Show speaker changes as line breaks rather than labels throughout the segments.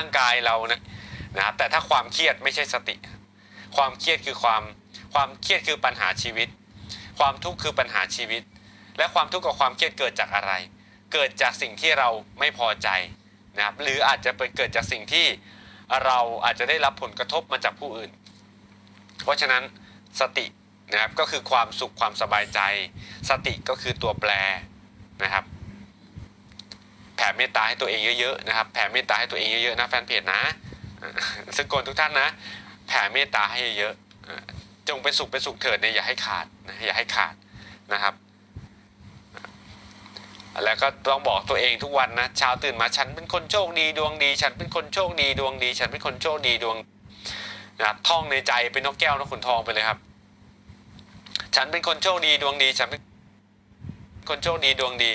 างกายเรานะนะครับแต่ถ้าความเครียดไม่ใช่สติ ความเครียดคือความความเครียดคือปัญหาชีวิต ความทุกข์คือปัญหาชีวิต และความทุกข์กับความเครียดเกิดจากอะไร เกิดจากสิ่งที่เราไม่พอใจนะครับหรืออาจจะไปเกิดจากสิ่งที่เราอาจจะได้รับผลกระทบมาจากผู้อื่น เพราะฉะนั้นสตินะครับก็คือความสุขความสบายใจ สติก็คือตัวแปรนะครับ ผ่เมตตาให้ตัวเองเยอะๆนะครับแผ่เมตตาให้ตัวเองเยอะๆนะแฟนเพจนะอ่าสกลทุกท่านนะ แผ่เมตตาให้เยอะๆจงเป็นสุขเป็นสุขเถิดเนี่ยอย่าให้ขาดนะอย่าให้ขาดนะครับ แล้วก็ต้องบอกตัวเองทุกวันนะเช้าตื่นมาฉันเป็นคนโชคดีดวงดี ฉันเป็นคนโชคดีดวงดี ฉันเป็นคนโชคดีดวงนะท่องในใจเป็นนกแก้วนกขุนทองไปเลยครับ ฉันเป็นคนโชคดีดวงดี ฉันเป็นคนโชคดีดวงดี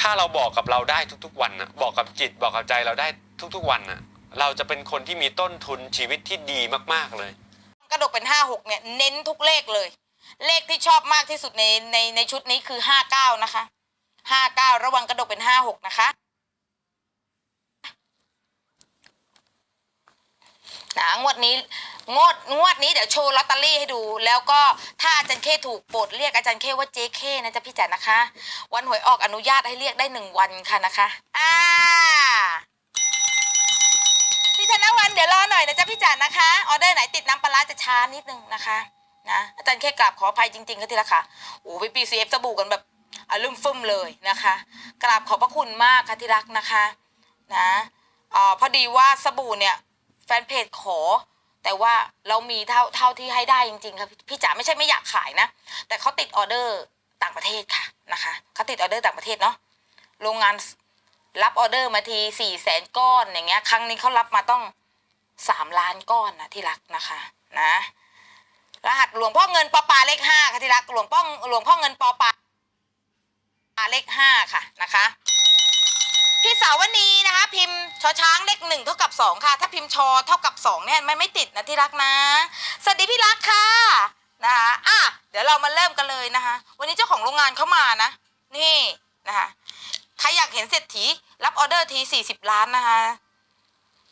ถ้าเราบอกกับเราได้ทุกๆ วันนะบอกกับจิตบอกกับใจเราได้ทุกๆ วันนะเราจะเป็นคนที่มีต้นทุนชีวิตที่ดีมากๆเลย
กระดกเป็นห้าหกเนี่ยเน้นทุกเลขเลย เลขที่ชอบมากที่สุดในในในชุดนี้คือห้าเก้านะคะห้าเก้าระวังกระดกเป็นห้าหกนะคะนะงวดนี้ งวดงวดนี้เดี๋ยวโชว์ลอตเตอรี่ให้ดู แล้วก็ถ้าอาจารย์เคถูกโปรดเรียกอาจารย์เคว่าเจ๊เคนะจ๊ะพี่จ๋านะคะ วันหวยออกอนุญาตให้เรียกได้หนึ่งวันค่ะนะคะอ่าพี่ธนวันเดี๋ยวรอหน่อยนะจ๊ะพี่จันนะคะออเดอร์ไหนติดน้ำปลาร้าจะช้านิดนึงนะคะนะอาจารย์แค่กราบขออภัยจริงๆค่ะทีละค่ะโอ้พี่ปีซีเอฟสบู่กันแบบอาลุ่มฟึ่มเลยนะคะกราบขอบพระคุณมากค่ะที่รักนะคะนะอ่าพอดีว่าสบู่เนี่ยแฟนเพจขอ แต่ว่าเรามีเท่าเท่าที่ให้ได้จริงๆค่ะพี่จ๋าไม่ใช่ไม่อยากขายนะ แต่เขาติดออเดอร์ต่างประเทศค่ะนะคะเขาติดออเดอร์ต่างประเทศเนาะโรงงานรับออเดอร์มาทีสี่แสนก้อนอย่างเงี้ย ครั้งนี้เขารับมาต้องสามล้านก้อนนะที่รักนะคะนะ รหัสหลวงพ่อเงินปอปาเลขห้าค่ะที่รักหลวงพ่อหลวงพ่อเงินปอปาเลขห้าค่ะนะคะ พี่สาวนีนะคะ พิมพ์ชอช้างเลขหนึ่งเท่ากับสองค่ะ ถ้าพิมพ์ชอเท่ากับสองเนี่ยมันไม่ติดนะที่รักนะสวัสดีพี่รักค่ะนะคะอะเดี๋ยวเรามาเริ่มกันเลยนะคะ วันนี้เจ้าของโรงงานเข้ามานะ นี่นะคะใครอยากเห็นเศรษฐีรับออเดอร์ทีสี่สิบล้านนะคะ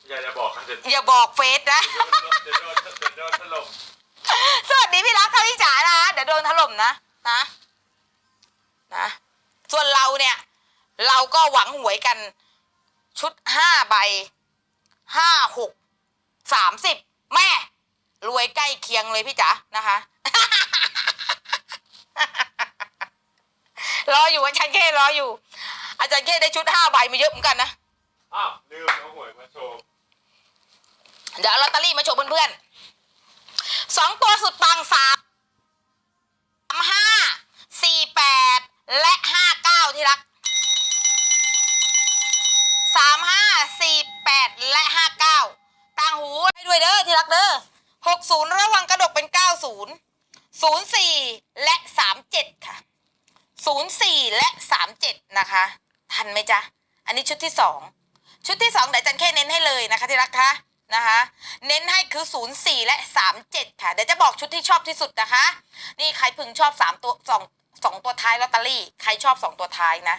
อย่าจะบอกกันเดี๋ยว
อย่าบอกเฟซนะ
เดี๋ยวโดนเดี๋ยวโดนถล่ม
สวัสดีพี่รักค่ะพี่จ๋านะเดี๋ยวโดนถล่มนะนะนะ ส่วนเราเนี่ย เราก็หวังหวยกันชุดห้าใบห้าหกสามสิบแม่ รวยใกล้เคียงเลยพี่จ๋านะคะ รออยู่อาจารย์เครออยู่ อาจารย์เคได้ชุดห้าใบมาเยอะเหมือนกันนะ
อ้าวลืมเอาหวยมาโชว์
เดี๋ยวเอาลอตเตอรี่มาโชว์เพื่อนๆสองตัวสุดปังสามห้า 04 และ 37 ค่ะ 04 และ 37 นะคะ ทันไหมจ๊ะ อันนี้ชุดที่ 2 ชุดที่2เดี๋ยวจันแค่เน้นให้เลยนะคะที่รักคะนะคะ เน้นให้คือ 04 และ 37 ค่ะ เดี๋ยวจะบอกชุดที่ชอบที่สุดนะคะ นี่ใครพึงชอบ 3 ตัว2สองตัวท้ายลอตเตอรี่ใครชอบสองตัวท้ายนะ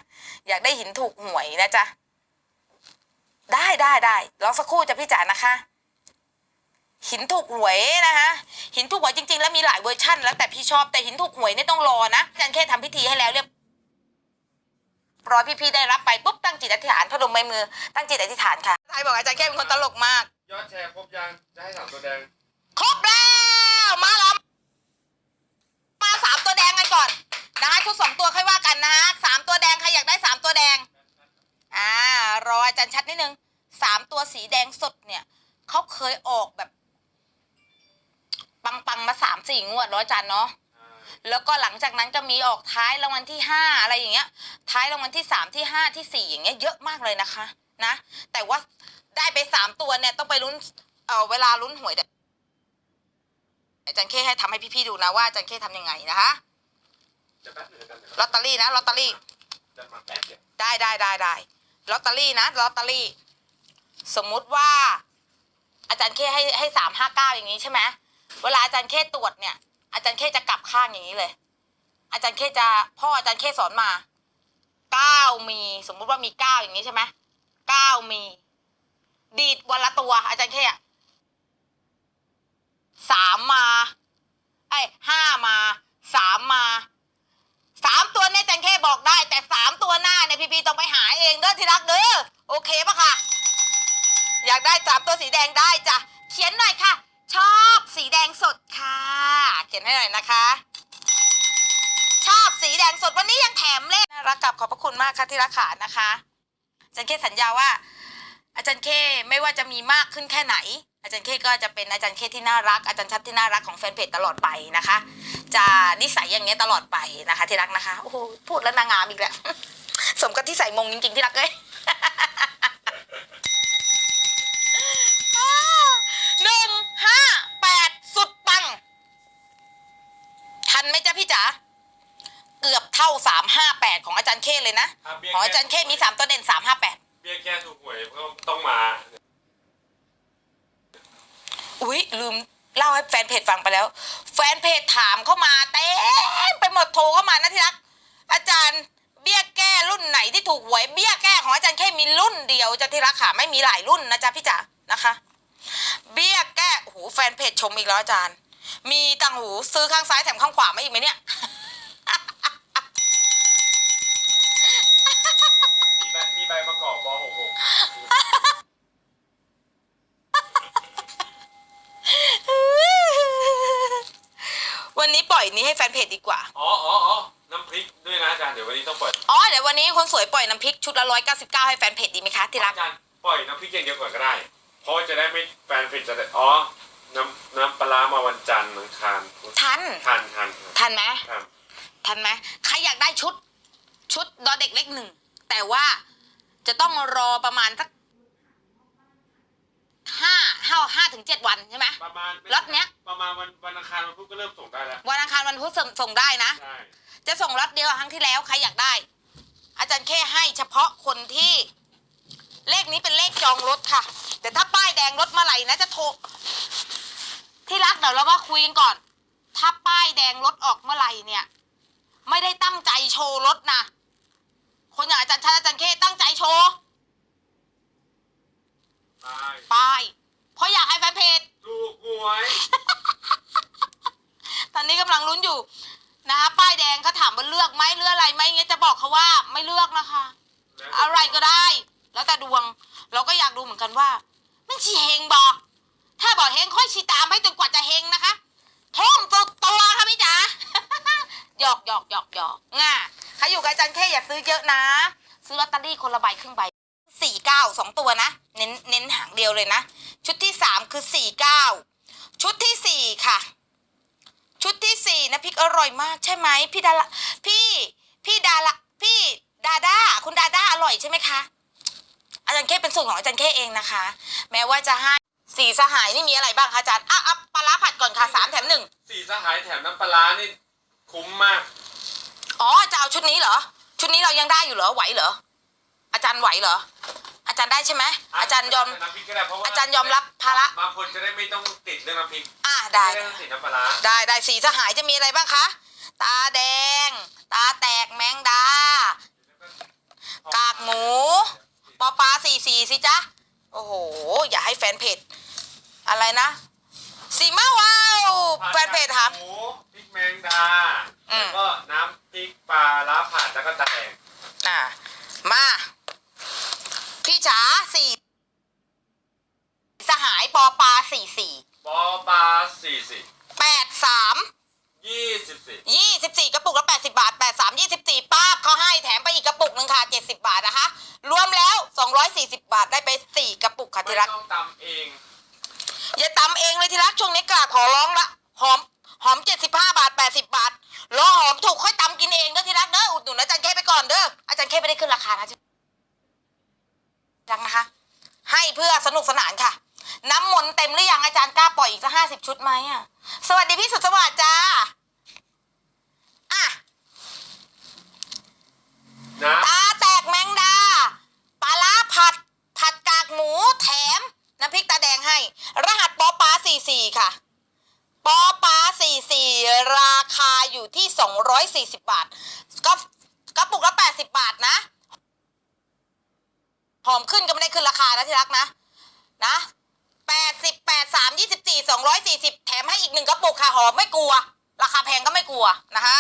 อยากได้หินถูกหวยนะจ๊ะ ได้ได้ได้ลองสักครู่จะพี่จ๋านะคะ หินถูกหวยนะคะหินถูกหวยจริง ๆ แล้วมีหลายเวอร์ชั่น แล้วแต่พี่ชอบแต่หินถูกหวยเนี่ยต้องรอนะอาจันแค่ทำพิธีให้แล้วเรียบร้อยพี่ๆได้รับไปปุ๊บตั้งจิตอธิษฐานพนมมือตั้งจิตอธิษฐานค่ะทายบอกอาจารย์แค่เป็นคนตลกมาก
ยอดแชร์ครบยังจะให้สามตัวแดง
ครบแล้วมาแล้วมาสามตัวแดงกันก่อนนะคะชุดสองตัวค่อยว่ากันนะฮะสามตัวแดงใครอยากได้สามตัวแดงอ่ารออาจารย์ชัดนิดนึงสามตัวสีแดงสดเนี่ยเขาเคยออกแบบ ปังๆมาสามสี่งวดเนาะอาจารย์เนาะแล้วก็หลังจากนั้นก็มีออกท้ายรางวัลที่ห้าอะไรอย่างเงี้ย ท้ายรางวัลที่สามที่ห้าที่สี่อย่างเงี้ยเยอะมากเลยนะคะ นะ แต่ว่าได้ไปสามตัวเนี่ยต้องไปลุ้นเออเวลาลุ้นหวยเดี๋ยวอาจารย์เคให้ทำให้พี่ๆดูนะว่าอาจารย์เคทำยังไงนะคะ
จะแป๊บหนึงกันเดี๋ยว
ลอตเตอรี่นะลอตเตอรี่
จะมาแป๊บเดียว
ได้ได้ได้ได้ลอตเตอรี่นะลอตเตอรี่ สมมุติว่า อาจารย์เคให้ให้สามห้าเก้าอย่างนี้ใช่ไหม เวลาอาจารย์เคตรวจเนี่ย อาจารย์เคจะกลับข้างอย่างนี้เลย อาจารย์เคจะพ่ออาจารย์เคสอนมาเก้ามี สมมุติว่ามีเก้าอย่างนี้ใช่ไหมเก้ามี ดีดวันละตัว อาจารย์แค่อะสามมา ไอ้ห้ามาสามมาสามตัวเนี่ยอาจารย์แค่บอกได้ แต่สามตัวหน้าเนี่ยพี่พีต้องไปหาเองเด้อที่รักเด้อโอเคปะคะอยากได้สามตัวสีแดงได้จ้ะเขียนหน่อยค่ะ ชอบสีแดงสดค่ะ เขียนให้หน่อยนะคะ ชอบสีแดงสดวันนี้ยังแถมเลขน่ารักกับขอบพระคุณมากค่ะที่รักขานะคะอาจารย์เคสัญญาว่า อาจารย์เคไม่ว่าจะมีมากขึ้นแค่ไหน อาจารย์เคก็จะเป็นอาจารย์เคที่น่ารักอาจารย์ชัดที่น่ารักของแฟนเพจตลอดไปนะคะ จะนิสัยอย่างเงี้ยตลอดไปนะคะ ที่รักนะคะโอ้โหพูดแล้วนางงามอีกแล้วสมกับที่ใส่มงจริงๆที่รักเอ้ย หนึ่งห้าแปดสุดปัง ทันไหมจ๊ะพี่จ๋าเกือบเท่าสามห้าแปดข องอาจารย์เคเลยนะ
ถ้าเบี้ย
ของอาจารย์เคมีสามตัวเด่นสามห้าแปด
เบี้ยแค่ถูกหวยก็ต้องมา
อุ๊ยลืมเล่าให้แฟนเพจฟังไปแล้ว แฟนเพจถามเข้ามาเต็มไปหมดโทรเข้ามานะที่รัก อาจารย์เบี้ยแก้รุ่นไหนที่ถูกหวยเบี้ยแก้ของอาจารย์แค่มีรุ่นเดียวจะที่รักค่ะไม่มีหลายรุ่นนะจ๊ะพี่จ๋านะคะ เบี้ยแก้โอ้โหแฟนเพจชมอีกแล้วอาจารย์ มีตังหูซื้อข้างซ้ายแถมข้างขวามาอีกไหมเนี่ย
มีใบมีใบประกอบป .66
วันนี้ป ล่อยนี้ให้แฟนเพจดีกว่า
อ๋ออ๋ออ๋อน้ำพริกด้วยนะอาจารย์ เดี๋ยววันนี้ต้องปล่อย
อ๋อเดี๋ยววันนี้คนสวยปล่อยน้ำพริกชุดละร้อยเก้าสิบเก้าให้แฟนเพจดีไหมคะที่รัก
อาจารย์ปล่อยน้ำพริกอย่างเดียวก่อนก็ได้ เพราะจะได้ไม่แฟนเพจจะได้ อ๋อ น้ำน้ำปลาร้ามาวันจันทร์อังคาร
ทัน
ทันทัน
ทันไหม
ครับ
ทันไหมใครอยากได้ชุด ชุดดอเด็กเล็กหนึ่ง แต่ว่าจะต้องรอประมาณสัก ห้าห้าห้าถึงเจ็ดวันใช่ไหม
ประมาณ
ล็อตเนี้ย
ประมาณวันวันอังคารวันพุธก็เริ่มส่งได้แล้ว
วันอังคารวันพุธส่งส่งได้นะ
ใช่
จะส่งล็อตเดียวกับครั้งที่แล้วใครอยากได้ อาจารย์แค่ให้เฉพาะคนที่ เลขนี้เป็นเลขจองรถค่ะแต่ถ้าป้ายแดงรถเมื่อไหร่นะจะโทรที่รักเดี๋ยวเราก็คุยกันก่อน ถ้าป้ายแดงรถออกเมื่อไหร่เนี่ย ไม่ได้ตั้งใจโชว์รถนะคนอย่างอาจารย์ชาติอาจารย์เคตั้งใจโชว์
ใช่
ป้าย เพราะอยากให้แฟนเพจ
ถูกหวย
ตอนนี้กำลังลุ้นอยู่นะคะป้ายแดงเขาถามว่าเลือกไหมเลือกอะไรไหมเงี้ยจะบอกเขาว่าไม่เลือกนะคะ อะไรก็ได้ แล้วแต่ดวง เราก็อยากดูเหมือนกันว่า มันชีเฮงบอก ถ้าบอกเฮงค่อยชีตามให้จนกว่าจะเฮงนะคะท่องตัวตัวค่ะพี่จ๋าหยอกหยอกหยอกหยอกง่าใครอยู่กับอาจารย์แค่อย่าซื้อเยอะนะ ซื้อลอตเตอรี่คนละใบครึ่งใบสี่เก้าสองตัวนะ เน้นเน้นหางเดียวเลยนะ ชุดที่สามคือสี่เก้าชุดที่สี่ค่ะ ชุดที่สี่นะพริกอร่อยมากใช่ไหมพี่ดาราพี่พี่ดาราพี่ดาด้าคุณดาด้าอร่อยใช่ไหมคะอาจารย์เคเป็นสูตรของอาจารย์เคเองนะคะ แม้ว่าจะให้สีสหายนี่มีอะไรบ้างคะอาจารย์อะอะปลาร้าผัดก่อนค่ะสามแถมหนึ่ง
สี่สหายแถมน้ำปลาร้านี่คุ้มมาก
อ๋อจะเอาชุดนี้เหรอ ชุดนี้เรายังได้อยู่เหรอไหวเหรออาจารย์ไหวเหรออา จารย์ได้ใช่ไหมอาจารย์ยอม
น้ำพริกก็ได้เพราะว่า
อาจารย์ยอมรับภาระ
บางคนจะได้ไม่ต้องติดเรื่องน้ำพริก
อะได้
ม่ต้องติดน้ำปลาร้า
ได้ได้สีสหายจะมีอะไรบ้างคะ ตาแดง ตาแตกแมงดา กากหมูปอปลาสี่สี่สิจ๊ะ โอ้โห อย่าให้แฟนเพจอะไรนะสีมาวาวแฟนเพจถาม
หมูพริกแมงดา
อืม
แล้วก็น้ำพริกปลาร้าผัดแล้วก็ตะแกรง
อ่ามาพี่ จ๋าสี่สหายปอปลาสี่สี่
ปอปลาสี่สิบ
แปดสาม
ยี่สิบสี่
ยี่สิบสี่กระปุกละแปดสิบาทแปดสามยี่สิบสี่ป้าบเขาให้แถมไปอีกกระปุกหนึ่งค่ะเจ็ดสิบาทนะคะ รวมแล้วสองร้อยสี่สิบาทได้ไปสี่กระปุกค่ะ
ไม่
ที่รัก
ต้องตำเอง
อย่าตำเองเลยที่รักช่วงนี้กราบขอร้องละหอมหอมเจ็ดสิบห้าบาทแปดสิบาทรอหอมถูกค่อยตำกินเองเด้อที่รักเด้ออุดหนุนอาจารย์เคไปก่อนเด้ออาจารย์เคไม่ได้ขึ้นราคานะที่รักนะคะ ให้เพื่อสนุกสนานค่ะ น้ำมนต์เต็มหรือยังอาจารย์กล้าปล่อยอีกสักห้าสิบชุดไหมอะ สวัสดีพี่สุดสวัสดิ์จ้าอะ
นะ
ตาแตกแมงดาปลาร้าผัด ผัดกากหมูแถม น้ำพริกตาแดงให้ รหัสปอปลา44ค่ะปอปลา44ราคาอยู่ที่240บาทก็กระปุกละ80บาทนะห อมขึ้นก็ไม่ได้ขึ้นราคานะที่รักนะ นะแปดสิบแปดสามยี่สิบสี่สองร้อยสี่สิบแถมให้อีกหนึ่งกระปุกค่ะหอมไม่กลัว ราคาแพงก็ไม่กลัวนะคะ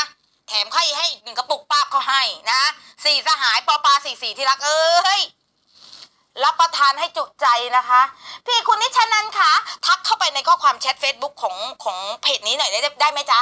แถมให้ให้อีกหนึ่งกระปุกป้าบเขาให้นะสี่สหายปอปลาสี่สี่ที่รักเอ้ยรับประทานให้จุใจนะคะ พี่คุณนิชนันคะทักเข้าไปในข้อความแชท Facebook ของของเพจนี้หน่อยได้ได้ไหมจ๊ะ